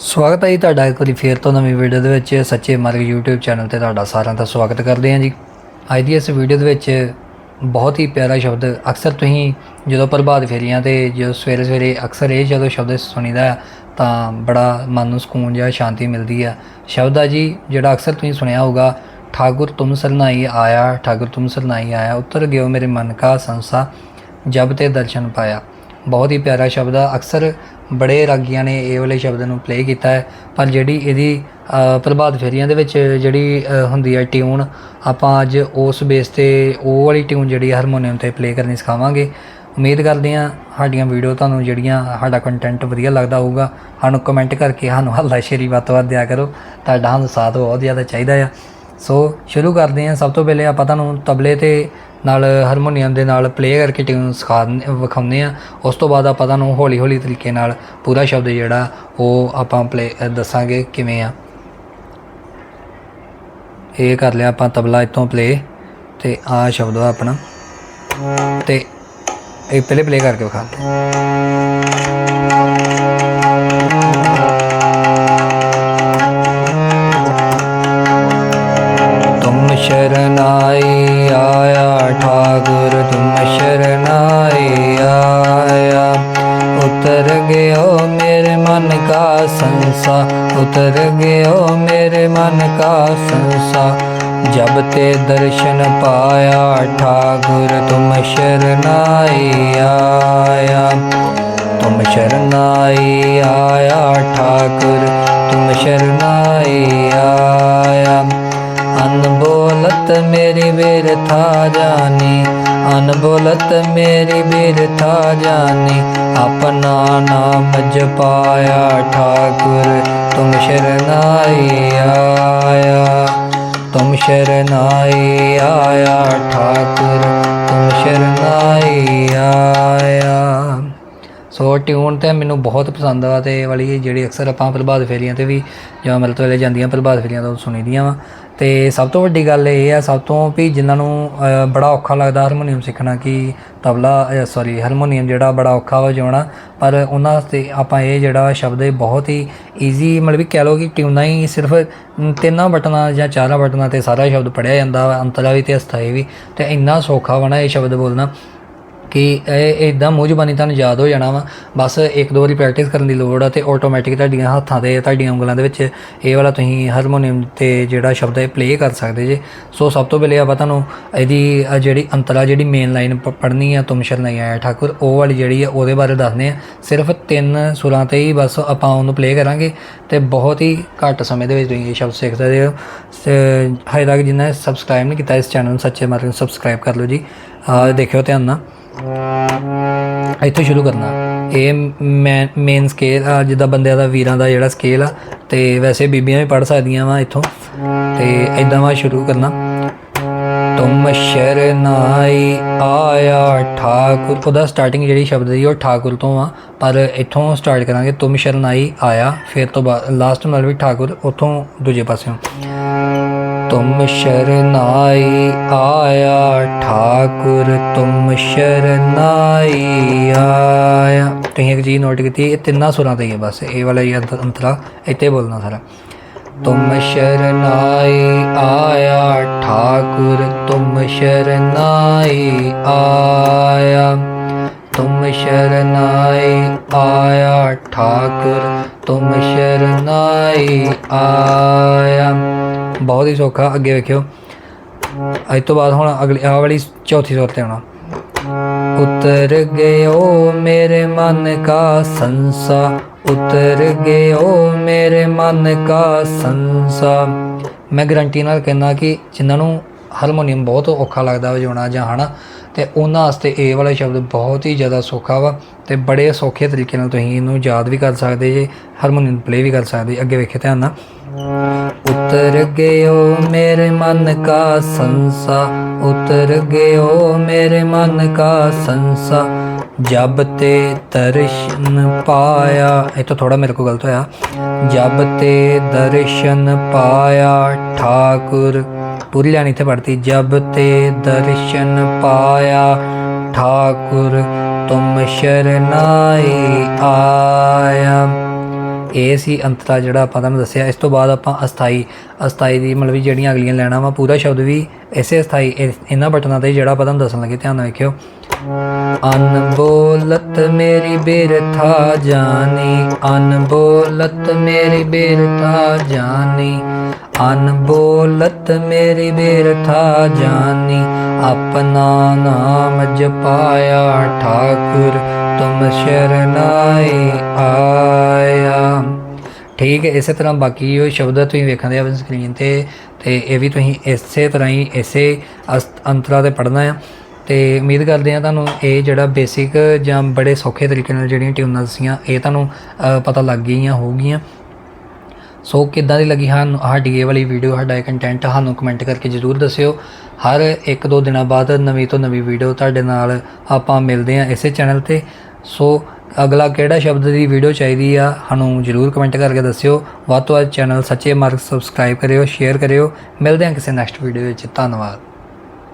ਸਵਾਗਤ ਹੈ ਜੀ ਤੁਹਾਡਾ ਇੱਕ ਵਾਰੀ ਫੇਰ ਤੋਂ ਨਵੀਂ ਵੀਡੀਓ ਦੇ ਵਿੱਚ। ਸੱਚੇ ਮਾਰਗ YouTube ਚੈਨਲ ਤੇ ਤੁਹਾਡਾ ਸਾਰਿਆਂ ਦਾ ਸਵਾਗਤ ਕਰਦੇ ਹਾਂ ਜੀ। ਅੱਜ ਦੀ ਇਸ ਵੀਡੀਓ ਦੇ ਵਿੱਚ ਬਹੁਤ ਹੀ ਪਿਆਰਾ ਸ਼ਬਦ ਅਕਸਰ ਤੁਸੀਂ ਜਦੋਂ ਪ੍ਰਭਾਤ ਫੇਰੀਆਂ ਤੇ ਜਦੋਂ ਸਵੇਰੇ ਸਵੇਰੇ ਅਕਸਰ ਇਹ ਜਦੋਂ ਸ਼ਬਦ ਸੁਣੀਦਾ ਹੈ, ਤਾਂ ਬੜਾ ਮਨ ਨੂੰ ਸਕੂਨ ਜਾਂ ਸ਼ਾਂਤੀ ਮਿਲਦੀ ਆ ਸ਼ਬਦ ਆ ਜੀ ਜਿਹੜਾ ਅਕਸਰ ਤੁਸੀਂ ਸੁਣਿਆ ਹੋਊਗਾ ਠਾਕੁਰ ਤੁਮ ਸਰਨਾਈ ਆਇਆ ਠਾਕੁਰ ਤੁਮ ਸਰਨਾਈ ਆਇਆ ਉਤਰ ਗਿਓ ਮੇਰੇ ਮਨ ਕਾ ਸੰਸਾ ਜਬ ਤੇ ਦਰਸ਼ਨ ਪਾਇਆ। ਬਹੁਤ ਹੀ ਪਿਆਰਾ ਸ਼ਬਦ ਆ। ਅਕਸਰ ਬੜੇ ਰਾਗੀਆਂ ਨੇ ਇਹ ਵਾਲੇ ਸ਼ਬਦ ਨੂੰ ਪਲੇ ਕੀਤਾ ਹੈ। ਪਰ ਜਿਹੜੀ ਇਹਦੀ ਅ, ਪ੍ਰਭਾਤ ਫੇਰੀਆਂ ਦੇ ਵਿੱਚ ਜਿਹੜੀ ਹੁੰਦੀ ਹੈ ਟਿਊਨ ਆਪਾਂ ਅੱਜ ਉਸ ਬੇਸ ਤੇ ਉਹ ਵਾਲੀ ਟਿਊਨ ਜਿਹੜੀ ਹਾਰਮੋਨੀਅਮ ਤੇ ਪਲੇ ਕਰਨੀ ਸਿਖਾਵਾਂਗੇ। ਉਮੀਦ ਕਰਦੇ ਹਾਂ ਸਾਡੀਆਂ ਵੀਡੀਓ ਤੁਹਾਨੂੰ ਜਿਹੜੀਆਂ ਸਾਡਾ ਕੰਟੈਂਟ ਵਧੀਆ ਲੱਗਦਾ ਹੋਊਗਾ। ਸਾਨੂੰ ਕਮੈਂਟ ਕਰਕੇ ਸਾਨੂੰ ਹੱਲਾ ਸ਼ੇਰੀ ਵੱਧ ਤੋਂ ਵੱਧ ਦਿਆ ਕਰੋ। ਤੁਹਾਡਾ ਸਾਨੂੰ ਸਾਥ ਬਹੁਤ ਜ਼ਿਆਦਾ ਚਾਹੀਦਾ ਆ। ਸੋ ਸ਼ੁਰੂ ਕਰਦੇ ਹਾਂ। ਸਭ ਤੋਂ ਪਹਿਲੇ ਆਪਾਂ ਤੁਹਾਨੂੰ ਤਬਲੇ ਤੇ ਨਾਲ ਹਾਰਮੋਨੀਅਮ ਦੇ ਨਾਲ ਪਲੇ ਕਰਕੇ ਟਿਊਨ ਸਿਖਾ ਵਿਖਾਉਂਦੇ ਆ ਉਸ ਤੋਂ ਬਾਅਦ ਆਪਾਂ ਤੁਹਾਨੂੰ ਹੌਲੀ ਹੌਲੀ ਤਰੀਕੇ ਨਾਲ ਪੂਰਾ ਸ਼ਬਦ ਜਿਹੜਾ ਉਹ ਆਪਾਂ ਪਲੇ ਦੱਸਾਂਗੇ ਕਿਵੇਂ ਆ। ਇਹ ਕਰ ਲਿਆ ਆਪਾਂ ਤਬਲਾ ਇਤੋਂ ਪਲੇ ਤੇ ਆ ਸ਼ਬਦ ਆ ਆਪਣਾ। ਤੇ ਇਹ ਪਹਿਲੇ ਪਲੇ ਕਰਕੇ ਵਿਖਾ उतर गयो मेरे मन का संसा जब ते दर्शन पाया ठाकुर तुम शरणाई आया तुम शरणाई आया ठाकुर तुम शरणाई आया अनबोलत मेरी वीर था जानी ਅਨਬੋਲਤ ਮੇਰੀ ਬਿਰਥਾ ਜਾਣੀ ਆਪਣਾ ਨਾਮ ਜਪਾਇਆ ਠਾਕੁਰ, ਤੁਮ ਸ਼ਰਨਾਈ ਆਇਆ। ਤੁਮ ਸ਼ਰਨਾਈ ਆਇਆ ਠਾਕੁਰ, ਤੁਮ ਸ਼ਰਨਾਈ ਆਇਆ। ਸੋ ਟਿਊਨ ਤੇ ਮੈਨੂੰ ਬਹੁਤ ਪਸੰਦ ਆ ਤੇ ਇਹ ਵਾਲੀ ਜਿਹੜੀ ਅਕਸਰ ਆਪਾਂ ਪ੍ਰਭਾਤ ਫੇਰੀਆਂ ਤੇ ਵੀ ਜਾਂ ਅੰਮ੍ਰਿਤ ਵੇਲੇ ਜਾਂਦੀਆਂ ਪ੍ਰਭਾਤ ਫੇਰੀਆਂ ਤੋਂ ਸੁਣੀਦੀਆਂ ਵਾ। ਤੇ ਸਭ ਤੋਂ ਵੱਡੀ ਗੱਲ ਇਹ ਆ, ਸਭ ਤੋਂ ਵੀ ਜਿਨ੍ਹਾਂ ਨੂੰ ਬੜਾ ਔਖਾ ਲੱਗਦਾ ਹਾਰਮੋਨੀਅਮ ਸਿੱਖਣਾ ਕਿ ਤਬਲਾ ਸੌਰੀ ਹਾਰਮੋਨੀਅਮ ਜਿਹੜਾ ਬੜਾ ਔਖਾ ਵਜਾਉਣਾ ਪਰ ਉਹਨਾਂ ਵਾਸਤੇ ਆਪਾਂ ਇਹ ਜਿਹੜਾ ਸ਼ਬਦ ਹੈ ਬਹੁਤ ਹੀ ਈਜ਼ੀ ਮਤਲਬ ਵੀ ਕਹਿ ਲਓ ਕਿ ਟਿਊਨਾਂ ਹੀ ਸਿਰਫ ਤਿੰਨਾਂ ਬਟਨਾਂ ਜਾਂ ਚਾਰਾਂ ਬਟਨਾਂ ਤੇ ਸਾਰਾ ਸ਼ਬਦ ਪੜਿਆ ਜਾਂਦਾ ਵਾ, ਅੰਤਰਾ ਵੀ ਤੇ ਅਸਥਾਈ ਵੀ। ਤੇ ਇੰਨਾ ਸੌਖਾ ਵਾ ਨਾ ਇਹ ਸ਼ਬਦ ਬੋਲਣਾ। ਕਿ ਇਹ ਇਦਾਂ ਮੂੰਹ ਜ਼ਬਾਨੀ ਤੁਹਾਨੂੰ ਯਾਦ ਹੋ ਜਾਣਾ ਵਾ। ਬਸ ਇੱਕ ਦੋ ਵਾਰੀ ਪ੍ਰੈਕਟਿਸ ਕਰਨ ਦੀ ਲੋੜ ਆ ਤੇ ਆਟੋਮੈਟਿਕ ਤੁਹਾਡੀਆਂ ਹੱਥਾਂ ਤੇ ਤੁਹਾਡੀਆਂ ਉਂਗਲਾਂ ਦੇ ਵਿੱਚ ਇਹ ਵਾਲਾ ਤੁਸੀਂ ਹਾਰਮੋਨੀਅਮ ਤੇ ਜਿਹੜਾ ਸ਼ਬਦ ਹੈ ਪਲੇ ਕਰ ਸਕਦੇ ਜੇ। ਸੋ ਸਭ ਤੋਂ ਪਹਿਲੇ ਆਪਾਂ ਤੁਹਾਨੂੰ ਇਹਦੀ ਜਿਹੜੀ ਅੰਤਰਾ, ਜਿਹੜੀ ਮੇਨ ਲਾਈਨ ਪੜ੍ਹਨੀ ਆ ਤੁਮ ਸ਼ਰਨਾਈ ਆਇਆ ਠਾਕੁਰ, ਉਹ ਵਾਲੀ ਜਿਹੜੀ ਆ ਉਹਦੇ ਬਾਰੇ ਦੱਸਦੇ ਆ। ਸਿਰਫ ਤਿੰਨ ਸੁਰਾਂ ਤੇ ਹੀ ਬਸ ਆਪਾਂ ਉਹਨੂੰ ਪਲੇ ਕਰਾਂਗੇ ਤੇ ਬਹੁਤ ਹੀ ਘੱਟ ਸਮੇਂ ਦੇ ਵਿੱਚ ਤੁਸੀਂ ਇਹ ਸ਼ਬਦ ਸਿੱਖ ਸਕਦੇ ਹੋ। ਤੇ ਹਜੇ ਤੱਕ ਜਿੰਨਾ ਸਬਸਕ੍ਰਾਈਬ ਨਹੀਂ ਕੀਤਾ ਇਸ ਚੈਨਲ ਨੂੰ, ਸੱਚੇ ਮਾਰਨ ਸਬਸਕ੍ਰਾਈਬ ਕਰ ਲਓ ਜੀ। ਦੇਖਿਓ ਧਿਆਨ ਨਾਲ। ਇੱਥੋਂ ਸ਼ੁਰੂ ਕਰਨਾ। ਇਹ ਮੇਨ ਸਕੇਲ ਆ, ਜਿੱਦਾਂ ਬੰਦਿਆਂ ਦਾ, ਵੀਰਾਂ ਦਾ ਜਿਹੜਾ ਸਕੇਲ ਆ, ਤੇ ਵੈਸੇ ਬੀਬੀਆਂ ਵੀ ਪੜ ਸਕਦੀਆਂ ਵਾ ਇੱਥੋਂ। ਤੇ ਇਦਾਂ ਵਾ ਸ਼ੁਰੂ ਕਰਨਾ। ਤੁਮ ਸ਼ਰਨਾਈ ਆਇਆ ਠਾਕੁਰ। ਉਹਦਾ ਸਟਾਰਟਿੰਗ ਜਿਹੜੀ ਸ਼ਬਦ ਦੀ ਉਹ ਠਾਕੁਰ ਤੋਂ ਆ। ਪਰ ਇੱਥੋਂ ਸਟਾਰਟ ਕਰਾਂਗੇ, ਤੁਮ ਸ਼ਰਨਾਈ ਆਇਆ। ਫਿਰ ਤੋਂ ਬਾਅਦ ਲਾਸਟ ਨਾਲ ਵੀ ਠਾਕੁਰ, ਉੱਥੋਂ ਦੂਜੇ ਪਾਸਿਓਂ। ਤੁਮ ਸ਼ਰਨਾਈ ਆਇਆ ਠਾਕੁਰ ਤੁਮ ਸ਼ਰਨਾਈ ਆਇਆ ਤੁਸੀਂ ਇੱਕ ਜੀ ਨੋਟ ਕੀਤੀ ਇਹ ਤਿੰਨਾਂ ਸੁਰਾਂ ਤੇ ਹੀ ਹੈ ਬਸ ਇਹ ਵਾਲਾ ਹੀ ਅੰਤਰਾ ਇੱਥੇ ਬੋਲਣਾ ਸਾਰਾ ਤੁਮ ਸ਼ਰਨਾਈ ਆਇਆ ਠਾਕੁਰ ਤੁਮ ਸ਼ਰਨਾਈ ਆਇਆ ਤੁਮ ਸ਼ਰਨਾਈ ਆਇਆ ਠਾਕੁਰ ਤੁਮ ਸ਼ਰਨਾਈ ਆਇਆ ਬਹੁਤ ਹੀ ਸੌਖਾ, ਅੱਗੇ ਵੇਖਿਓ। ਅੱਜ ਤੋਂ ਬਾਅਦ ਹੁਣ ਅਗਲੀ, ਆਹ ਵਾਲੀ ਚੌਥੀ ਸੁਰ ਤੇ ਆਉਣਾ। ਉਤਰ ਗਇਓ ਮੇਰੇ ਮਨ ਕਾ ਸੰਸਾ, ਉਤਰ ਗਇਓ ਮੇਰੇ ਮਨ ਕਾ ਸੰਸਾ। ਮੈਂ ਗਰੰਟੀ ਨਾਲ ਕਹਿੰਦਾ ਕਿ ਜਿਨ੍ਹਾਂ ਨੂੰ ਹਾਰਮੋਨੀਅਮ ਬਹੁਤ ਔਖਾ ਲੱਗਦਾ ਵਜਾਉਣਾ ਜਾਂ ਹਨਾ, ਤੇ ਉਹਨਾਂ ਵਾਸਤੇ ਇਹ ਵਾਲੇ ਸ਼ਬਦ ਬਹੁਤ ਹੀ ਜ਼ਿਆਦਾ ਸੌਖਾ ਵਾ ਤੇ ਬੜੇ ਸੌਖੇ ਤਰੀਕੇ ਨਾਲ ਤੁਸੀਂ ਇਹਨੂੰ ਯਾਦ ਵੀ ਕਰ ਸਕਦੇ ਜੇ, ਹਾਰਮੋਨੀਅਮ ਪਲੇ ਵੀ ਕਰ ਸਕਦੇ, ਅੱਗੇ ਵੇਖੇ ਧਿਆਨ ਨਾਲ। ਉਤਰ ਗਇਓ ਮੇਰੇ ਮਨ ਕਾ ਸੰਸਾ, ਉਤਰ ਗਏ ਹੋ ਮੇਰੇ ਮਨ ਕਾ ਸੰਸਾ, ਜਬ ਤੇ ਦਰਸ਼ਨ ਪਾਇਆ, ਇਹ ਤਾਂ ਥੋੜਾ ਮੇਰੇ ਕੋ ਗਲਤ ਹੋਇਆ, ਜਬ ਤੇ ਦਰਸ਼ਨ ਪਾਇਆ, ਠਾਕੁਰ पूरी लाइन इतने पढ़ती जब ते दर्शन पाया ठाकुर तुम शरनाई आया ਇਹ ਸੀ ਅੰਤਰਾ ਜਿਹੜਾ ਆਪਾਂ ਤੁਹਾਨੂੰ ਦੱਸਿਆ ਇਸ ਤੋਂ ਬਾਅਦ ਆਪਾਂ ਅਸਥਾਈ ਅਸਥਾਈ ਦੀ ਮਤਲਬ ਵੀ ਜਿਹੜੀਆਂ ਅਗਲੀਆਂ ਲੈਣਾ ਵਾ ਪੂਰਾ ਸ਼ਬਦ ਵੀ ਇਸੇ ਅਸਥਾਈ ਇਹ- ਇਹਨਾਂ ਬਟਨਾਂ ਤੇ ਜਿਹੜਾ ਆਪਾਂ ਤੁਹਾਨੂੰ ਦੱਸਣ ਲੱਗੇ ਧਿਆਨ ਨਾਲ ਵੇਖਿਓ ਅਨਬੋਲਤ ਮੇਰੀ ਬਿਰਥਾ ਜਾਨੀ ਅਨਬੋਲਤ ਮੇਰੀ ਬਿਰਥਾ ਜਾਨੀ ਅਨਬੋਲਤ ਮੇਰੀ ਬਿਰਥਾ ਜਾਨੀ, ਆਪਣਾ ਨਾਮ ਜਪਾਇਆ ਠਾਕੁਰ, ਤੁਮ ਸ਼ਰਨਾਈ ਆਇਆ। ਠੀਕ ਹੈ, ਇਸੇ ਤਰ੍ਹਾਂ ਬਾਕੀ ਉਹ ਸ਼ਬਦ ਤੁਸੀਂ ਵੇਖਦੇ ਆਪਣੀ ਸਕਰੀਨ ਤੇ ਤੇ ਇਹ ਵੀ ਤੁਸੀਂ ਇਸੇ ਤਰ੍ਹਾਂ ਹੀ ਇਸੇ ਅਸ- ਅੰਤਰਾ ਤੇ ਪੜ੍ਹਨਾ ਆ। ਤੇ ਉਮੀਦ ਕਰਦੇ ਆ ਤੁਹਾਨੂੰ ਇਹ ਜਿਹੜਾ ਬੇਸਿਕ ਜਾਂ ਬੜੇ ਸੌਖੇ ਤਰੀਕੇ ਨਾਲ ਜਿਹੜੀਆਂ ਟਿਊਨਾਂ ਦੱਸੀਆਂ, ਇਹ ਤੁਹਾਨੂੰ ਪਤਾ ਲੱਗ ਗਈਆਂ ਹੋਊਗੀਆਂ। ਸੋ ਕਿੱਦਾਂ ਦੀ ਲੱਗੀ ਹਨ ਸਾਡੀ ਇਹ ਵਾਲੀ ਵੀਡੀਓ ਸਾਡਾ ਇਹ ਕੰਟੈਂਟ ਸਾਨੂੰ ਕਮੈਂਟ ਕਰਕੇ ਜਰੂਰ ਦੱਸਿਓ। ਹਰ ਇੱਕ ਦੋ ਦਿਨਾਂ ਬਾਅਦ ਨਵੀਂ ਤੋਂ ਨਵੀਂ ਵੀਡੀਓ ਤੁਹਾਡੇ ਨਾਲ ਆਪਾਂ ਮਿਲਦੇ ਹਾਂ ਇਸੇ ਚੈਨਲ ਤੇ। ਸੋ ਅਗਲਾ ਕਿਹੜਾ ਸ਼ਬਦ ਦੀ ਵੀਡੀਓ ਚਾਹੀਦੀ ਆ, ਸਾਨੂੰ ਜਰੂਰ ਕਮੈਂਟ ਕਰਕੇ ਦੱਸਿਓ। ਵੱਧ ਤੋਂ ਵੱਧ ਚੈਨਲ ਸੱਚੇ ਮਾਰਗ ਸਬਸਕ੍ਰਾਈਬ ਕਰਿਓ ਸ਼ੇਅਰ ਕਰਿਓ। ਮਿਲਦੇ ਹਾਂ ਕਿਸੇ ਨੈਕਸਟ ਵੀਡੀਓ ਵਿੱਚ। ਧੰਨਵਾਦ।